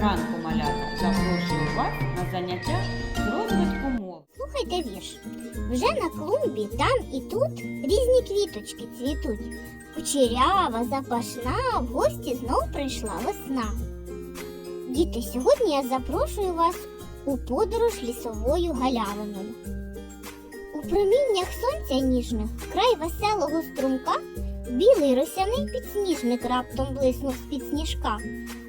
ранку малята запрошую вас на заняття з розвитку мови. Слухайте вірш. Вже на клумбі там і тут різні квіточки цвітуть. Кучерява, запашна, в гості знов прийшла весна. Діти, сьогодні я запрошую вас у подорож лісовою галявиною. У проміннях сонця ніжних, край веселого струмка, білий росяний підсніжник раптом блиснув з-під сніжка.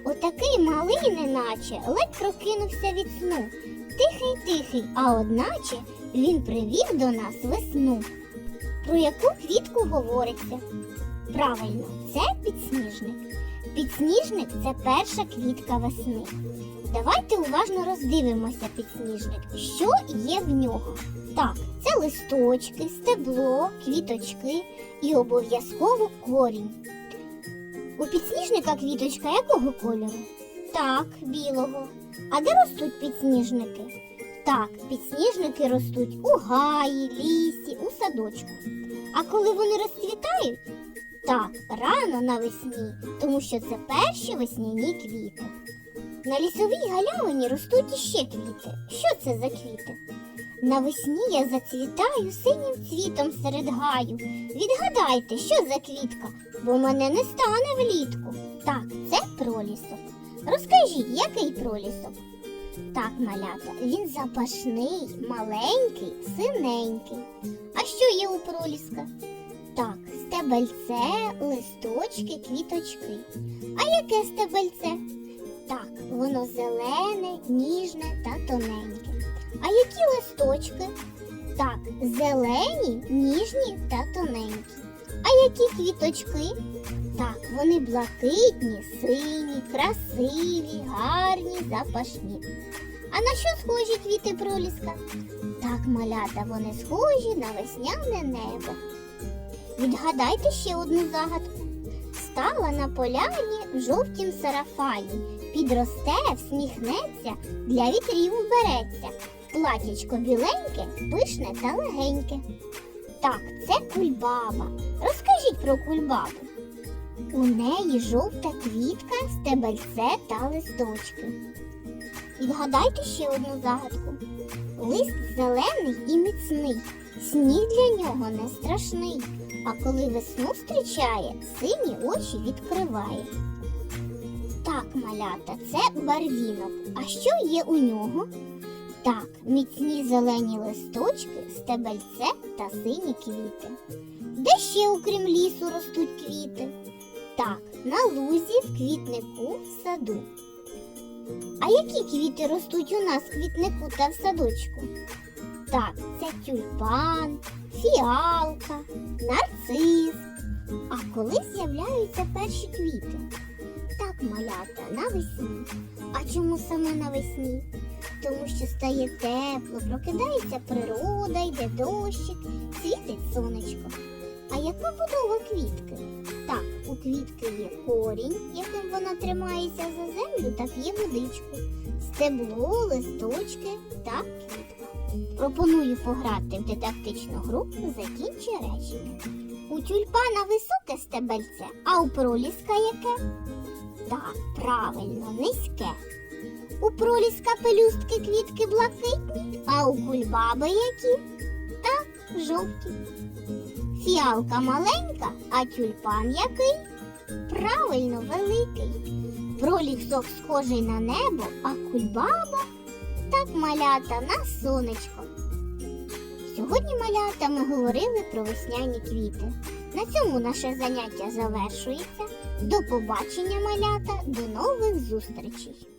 Отакий малий, неначе, ледь прокинувся від сну. Тихий, тихий, а одначе він привів до нас весну. Про яку квітку говориться? Правильно, це підсніжник. Підсніжник це перша квітка весни. Давайте уважно роздивимося підсніжник. Що є в нього? Так, це листочки, стебло, квіточки і обов'язково корінь. У підсніжника квіточка якого кольору? Так, білого. А де ростуть підсніжники? Так, підсніжники ростуть у гаї, лісі, у садочку. А коли вони розцвітають? Так, рано навесні, тому що це перші весняні квіти. На лісовій галявині ростуть іще квіти. Що це за квіти? Навесні я зацвітаю синім цвітом серед гаю. Відгадайте, що за квітка, бо мене не стане влітку. Так, це пролісок. Розкажіть, який пролісок? Так, малята, він запашний, маленький, синенький. А що є у проліска? Стебельце, листочки, квіточки. А яке стебельце? Так, воно зелене, ніжне та тоненьке. А які листочки? Так, зелені, ніжні та тоненькі. А які квіточки? Так, вони блакитні, сині, красиві, гарні, запашні. А на що схожі квіти проліска? Так, малята, вони схожі на весняне небо. Відгадайте ще одну загадку. Стала на поляні в жовтім сарафані, підросте, всміхнеться, для вітрів вбереться. Платячко біленьке, пишне та легеньке. Так, це кульбаба. Розкажіть про кульбабу. У неї жовта квітка, стебельце та листочки. Відгадайте ще одну загадку. Лист зелений і міцний, сніг для нього не страшний, а коли весну зустрічає, сині очі відкриває. Так, малята, це барвінок. А що є у нього? Так, міцні зелені листочки, стебельце та сині квіти. Де ще, окрім лісу, ростуть квіти? Так, на лузі, в квітнику, в саду. А які квіти ростуть у нас в квітнику та в садочку? Так, це тюльпан, фіалка, нарцис. А коли з'являються перші квіти? Так, малята, навесні. А чому саме навесні? Тому що стає тепло, прокидається природа, йде дощик, світить сонечко. А яка будова квітки? Так, у квітки є корінь, яким вона тримається за землю та п'є водичку, стебло, листочки та квітка. Пропоную пограти в дидактичну гру Закінчи речення. У тюльпана високе стебельце, а у проліска яке? Так, правильно, низьке. У проліска пелюстки квітки блакитні, а у кульбаби які? Так, жовті. Фіалка маленька, а тюльпан який? Правильно, великий. Пролісок схожий на небо, а кульбаба так малята на сонечко. Сьогодні малята ми говорили про весняні квіти. На цьому наше заняття завершується. До побачення, малята, до нових зустрічей!